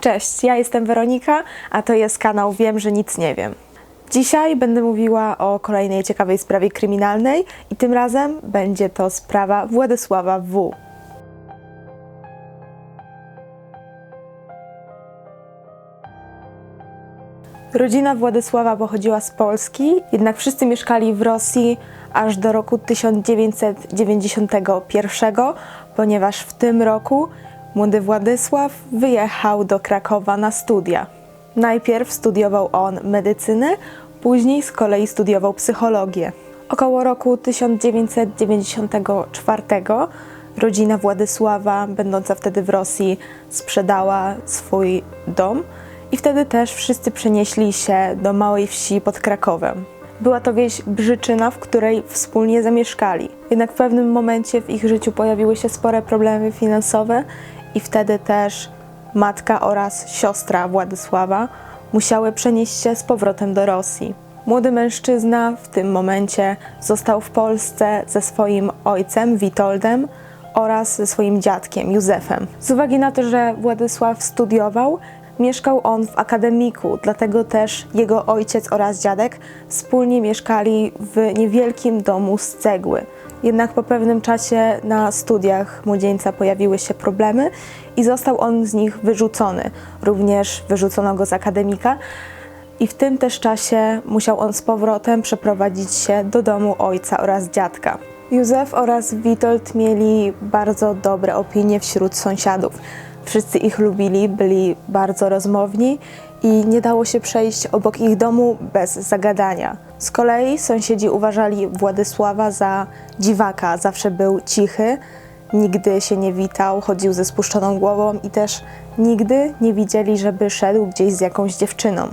Cześć, ja jestem Weronika, a to jest kanał Wiem, że nic nie wiem. Dzisiaj będę mówiła o kolejnej ciekawej sprawie kryminalnej i tym razem będzie to sprawa Władysława W. Rodzina Władysława pochodziła z Polski, jednak wszyscy mieszkali w Rosji aż do roku 1991, ponieważ w tym roku młody Władysław wyjechał do Krakowa na studia. Najpierw studiował on medycynę, później z kolei studiował psychologię. Około roku 1994 rodzina Władysława, będąca wtedy w Rosji, sprzedała swój dom i wtedy też wszyscy przenieśli się do małej wsi pod Krakowem. Była to wieś Brzyczyna, w której wspólnie zamieszkali. Jednak w pewnym momencie w ich życiu pojawiły się spore problemy finansowe i wtedy też matka oraz siostra Władysława musiały przenieść się z powrotem do Rosji. Młody mężczyzna w tym momencie został w Polsce ze swoim ojcem Witoldem oraz ze swoim dziadkiem Józefem. Z uwagi na to, że Władysław studiował, mieszkał on w akademiku, dlatego też jego ojciec oraz dziadek wspólnie mieszkali w niewielkim domu z cegły. Jednak po pewnym czasie na studiach młodzieńca pojawiły się problemy i został on z nich wyrzucony. Również wyrzucono go z akademika i w tym też czasie musiał on z powrotem przeprowadzić się do domu ojca oraz dziadka. Józef oraz Witold mieli bardzo dobre opinie wśród sąsiadów. Wszyscy ich lubili, byli bardzo rozmowni i nie dało się przejść obok ich domu bez zagadania. Z kolei sąsiedzi uważali Władysława za dziwaka, zawsze był cichy, nigdy się nie witał, chodził ze spuszczoną głową i też nigdy nie widzieli, żeby szedł gdzieś z jakąś dziewczyną.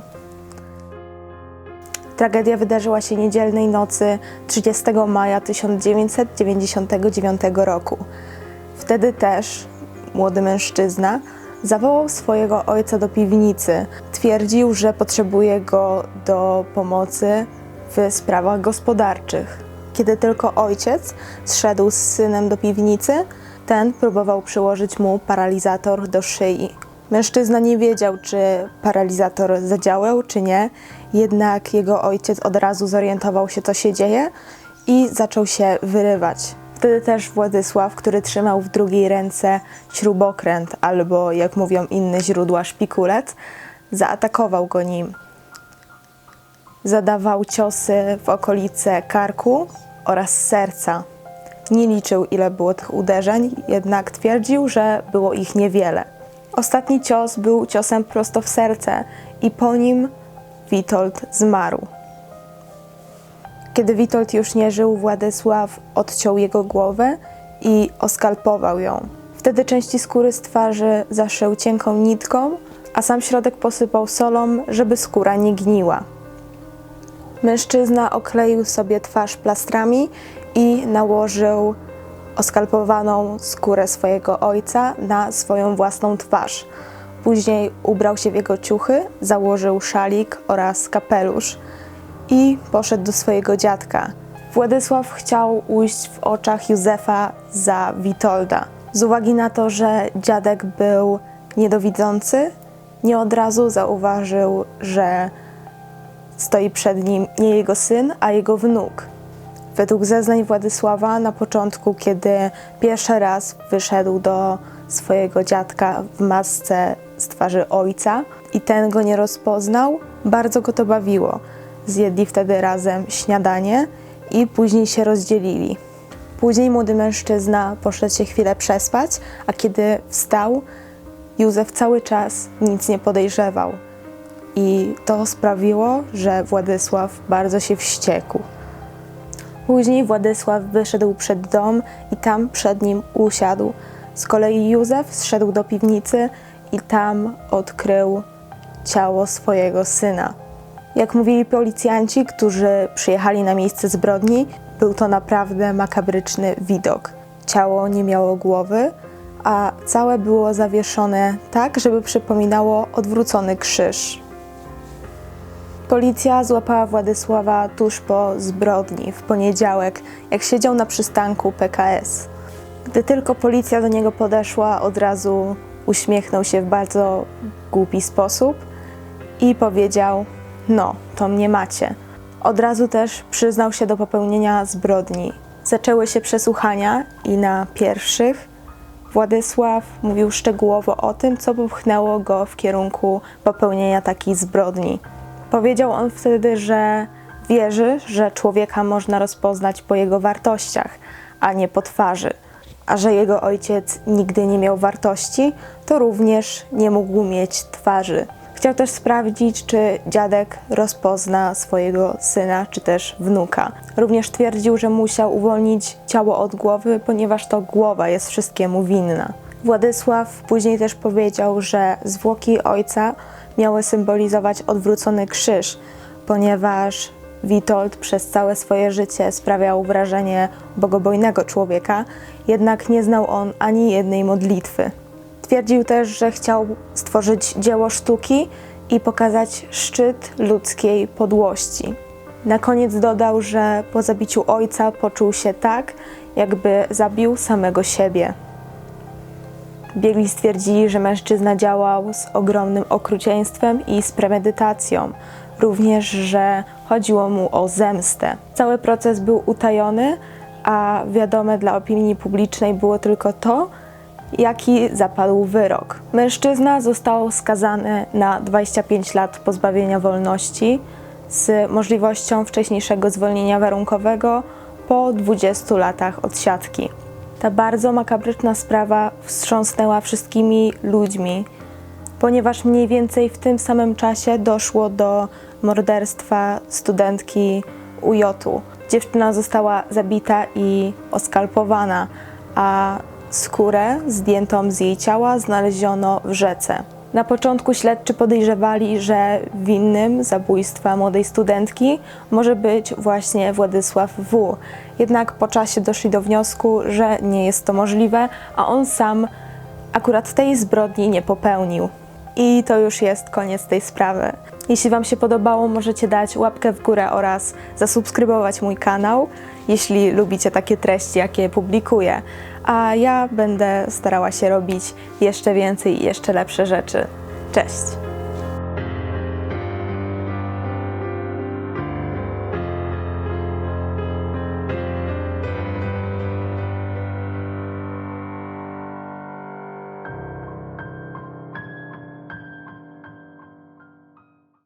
Tragedia wydarzyła się niedzielnej nocy 30 maja 1999 roku. Wtedy też młody mężczyzna zawołał swojego ojca do piwnicy. Twierdził, że potrzebuje go do pomocy w sprawach gospodarczych. Kiedy tylko ojciec zszedł z synem do piwnicy, ten próbował przyłożyć mu paralizator do szyi. Mężczyzna nie wiedział, czy paralizator zadziałał, czy nie, jednak jego ojciec od razu zorientował się, co się dzieje i zaczął się wyrywać. Wtedy też Władysław, który trzymał w drugiej ręce śrubokręt albo, jak mówią inne źródła, szpikulec, zaatakował go nim. Zadawał ciosy w okolice karku oraz serca. Nie liczył, ile było tych uderzeń, jednak twierdził, że było ich niewiele. Ostatni cios był ciosem prosto w serce i po nim Witold zmarł. Kiedy Witold już nie żył, Władysław odciął jego głowę i oskalpował ją. Wtedy części skóry z twarzy zaszył cienką nitką, a sam środek posypał solą, żeby skóra nie gniła. Mężczyzna okleił sobie twarz plastrami i nałożył oskalpowaną skórę swojego ojca na swoją własną twarz. Później ubrał się w jego ciuchy, założył szalik oraz kapelusz i poszedł do swojego dziadka. Władysław chciał ujść w oczach Józefa za Witolda. Z uwagi na to, że dziadek był niedowidzący, nie od razu zauważył, że stoi przed nim nie jego syn, a jego wnuk. Według zeznań Władysława na początku, kiedy pierwszy raz wyszedł do swojego dziadka w masce z twarzy ojca i ten go nie rozpoznał, bardzo go to bawiło. Zjedli wtedy razem śniadanie i później się rozdzielili. Później młody mężczyzna poszedł się chwilę przespać, a kiedy wstał, Józef cały czas nic nie podejrzewał. I to sprawiło, że Władysław bardzo się wściekł. Później Władysław wyszedł przed dom i tam przed nim usiadł. Z kolei Józef zszedł do piwnicy i tam odkrył ciało swojego syna. Jak mówili policjanci, którzy przyjechali na miejsce zbrodni, był to naprawdę makabryczny widok. Ciało nie miało głowy, a całe było zawieszone tak, żeby przypominało odwrócony krzyż. Policja złapała Władysława tuż po zbrodni, w poniedziałek, jak siedział na przystanku PKS. Gdy tylko policja do niego podeszła, od razu uśmiechnął się w bardzo głupi sposób i powiedział: No, to mnie macie. Od razu też przyznał się do popełnienia zbrodni. Zaczęły się przesłuchania i na pierwszych Władysław mówił szczegółowo o tym, co popchnęło go w kierunku popełnienia takiej zbrodni. Powiedział on wtedy, że wierzy, że człowieka można rozpoznać po jego wartościach, a nie po twarzy. A że jego ojciec nigdy nie miał wartości, to również nie mógł mieć twarzy. Chciał też sprawdzić, czy dziadek rozpozna swojego syna, czy też wnuka. Również twierdził, że musiał uwolnić ciało od głowy, ponieważ to głowa jest wszystkiemu winna. Władysław później też powiedział, że zwłoki ojca miały symbolizować odwrócony krzyż, ponieważ Witold przez całe swoje życie sprawiał wrażenie bogobojnego człowieka, jednak nie znał on ani jednej modlitwy. Twierdził też, że chciał stworzyć dzieło sztuki i pokazać szczyt ludzkiej podłości. Na koniec dodał, że po zabiciu ojca poczuł się tak, jakby zabił samego siebie. Biegli stwierdzili, że mężczyzna działał z ogromnym okrucieństwem i z premedytacją, również, że chodziło mu o zemstę. Cały proces był utajony, a wiadome dla opinii publicznej było tylko to, jaki zapadł wyrok. Mężczyzna został skazany na 25 lat pozbawienia wolności z możliwością wcześniejszego zwolnienia warunkowego po 20 latach odsiadki. Ta bardzo makabryczna sprawa wstrząsnęła wszystkimi ludźmi, ponieważ mniej więcej w tym samym czasie doszło do morderstwa studentki UJ-u. Dziewczyna została zabita i oskalpowana, a skórę zdjętą z jej ciała znaleziono w rzece. Na początku śledczy podejrzewali, że winnym zabójstwa młodej studentki może być właśnie Władysław W. Jednak po czasie doszli do wniosku, że nie jest to możliwe, a on sam akurat tej zbrodni nie popełnił. I to już jest koniec tej sprawy. Jeśli Wam się podobało, możecie dać łapkę w górę oraz zasubskrybować mój kanał, jeśli lubicie takie treści, jakie publikuję. A ja będę starała się robić jeszcze więcej i jeszcze lepsze rzeczy. Cześć!